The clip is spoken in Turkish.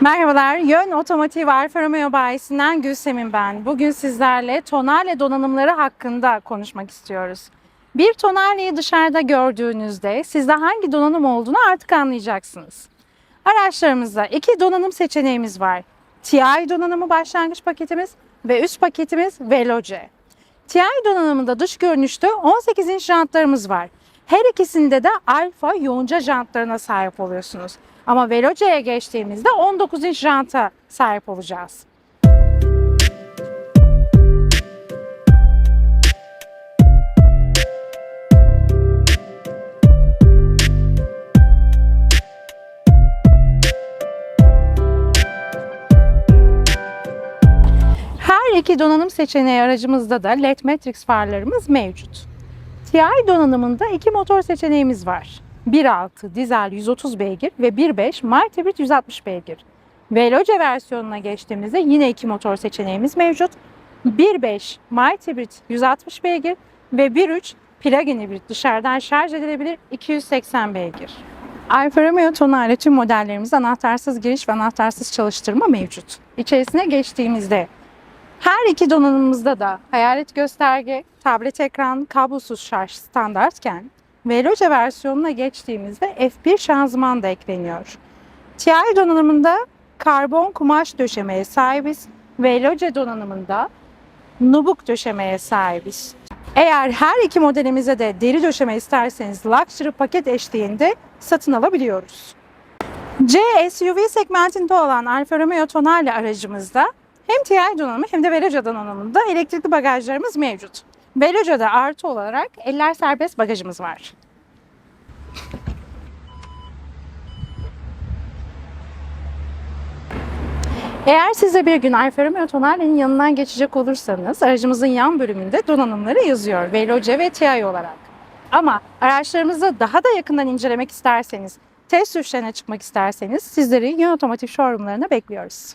Merhabalar, Yön Otomotiv Alfa Romeo bayisinden Gülsem'im ben. Bugün sizlerle tonale donanımları hakkında konuşmak istiyoruz. Bir tonaleyi dışarıda gördüğünüzde sizde hangi donanım olduğunu artık anlayacaksınız. Araçlarımızda iki donanım seçeneğimiz var. TI donanımı başlangıç paketimiz ve üst paketimiz Veloce. TI donanımında dış görünüşte 18 inç jantlarımız var. Her ikisinde de alfa yoğunca jantlarına sahip oluyorsunuz. Ama Veloce'ye geçtiğimizde 19 inç janta sahip olacağız. Her iki donanım seçeneği aracımızda da LED Matrix farlarımız mevcut. TI donanımında iki motor seçeneğimiz var. 1.6 dizel 130 beygir ve 1.5 mild hibrit 160 beygir. Veloce versiyonuna geçtiğimizde yine iki motor seçeneğimiz mevcut. 1.5 mild hibrit 160 beygir ve 1.3 plug-in hibrit dışarıdan şarj edilebilir 280 beygir. Alfa Romeo Tonale tüm modellerimizde anahtarsız giriş ve anahtarsız çalıştırma mevcut. İçerisine geçtiğimizde her iki donanımımızda da hayalet gösterge, tablet ekran, kablosuz şarj standartken Veloce versiyonuna geçtiğimizde F1 şanzıman da ekleniyor. TI donanımında karbon kumaş döşemeye sahibiz. Veloce donanımında nubuk döşemeye sahibiz. Eğer her iki modelimize de deri döşeme isterseniz Luxury paket eşliğinde satın alabiliyoruz. C SUV segmentinde olan Alfa Romeo Tonale aracımızda hem TI donanımı hem de Veloce donanımında elektrikli bagajlarımız mevcut. Veloce'de artı olarak eller serbest bagajımız var. Eğer siz de bir gün Alfa Romeo Tonale'nin yanından geçecek olursanız aracımızın yan bölümünde donanımları yazıyor Veloce ve TI olarak. Ama araçlarımızı daha da yakından incelemek isterseniz, test sürüşlerine çıkmak isterseniz sizleri Yön Otomotiv showroomlarına bekliyoruz.